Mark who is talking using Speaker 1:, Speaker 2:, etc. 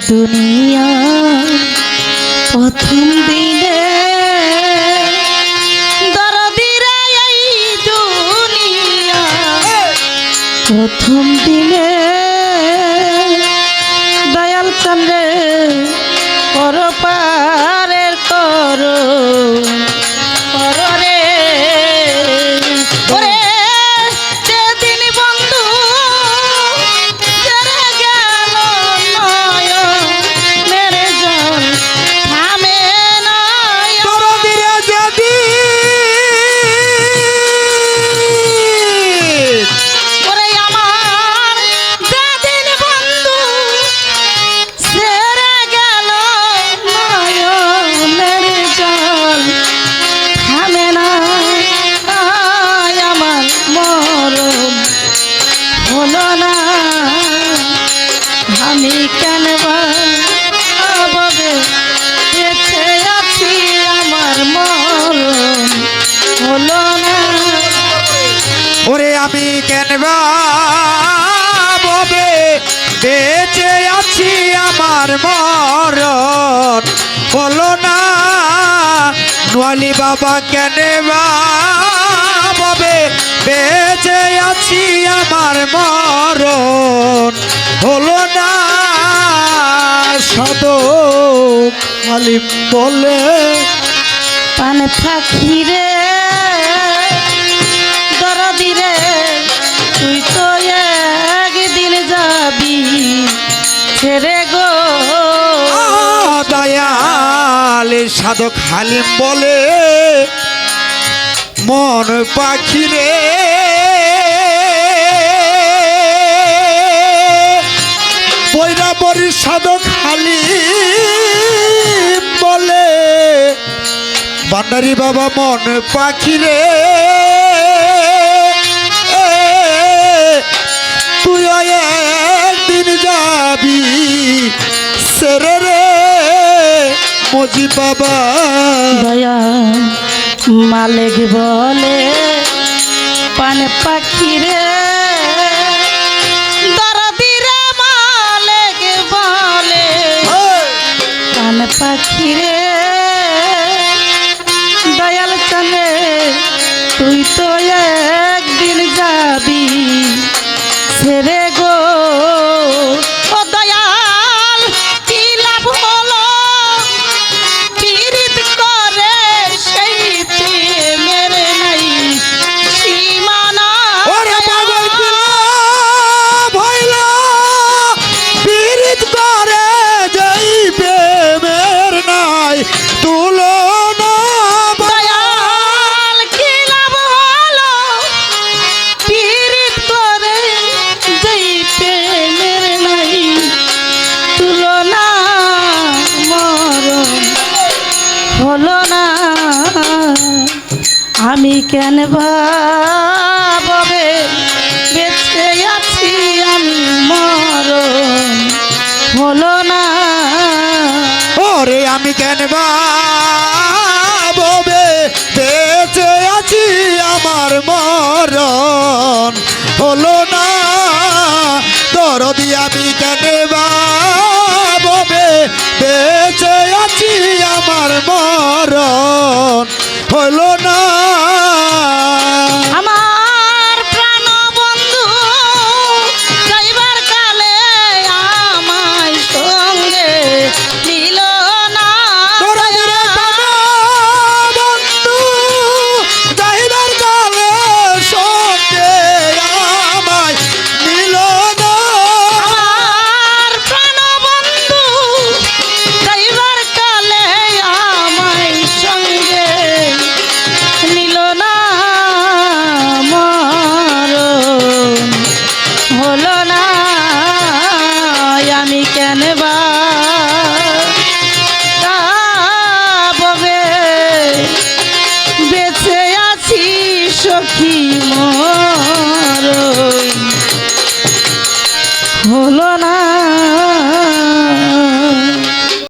Speaker 1: দুনিয়া প্রথম দিনে দরদিরাই দুনিয়া প্রথম দিনে দয়াল চন্দ্রে পরপারের কেন ভাবে বেঁচে আছি আমার মরণ। হলো না।
Speaker 2: বাবা কেন ভাবে বেঁচে আছি আমার মরণ। হলো না। সদ মালিম বলে,
Speaker 1: পান পাখি রে ছেড়ে গো।
Speaker 2: দয়াল সাধক হালিম বলে, মন পাখি রে। বৈরাবরী সাধক হালিম বলে বান্ডারি বাবা, মন পাখি রে। তুই একদিন যাবি সেরে রে মজি বাবা।
Speaker 1: দয়া মালিক বলে পান পাখি রে। মালিক বলে কান পাখি রে। দয়াল চলে তুই তো একদিন যাবি। ছেড়ে হলো না। আমি কেন ভাবে বেঁচে আছি আমি মরণ হলো না।
Speaker 2: ওরে আমি কেন ভাবে বেঁচে আছি আমার মরণ হলো না। আমি কেন
Speaker 1: বা? বেঁচে আছি সখী মর হলো না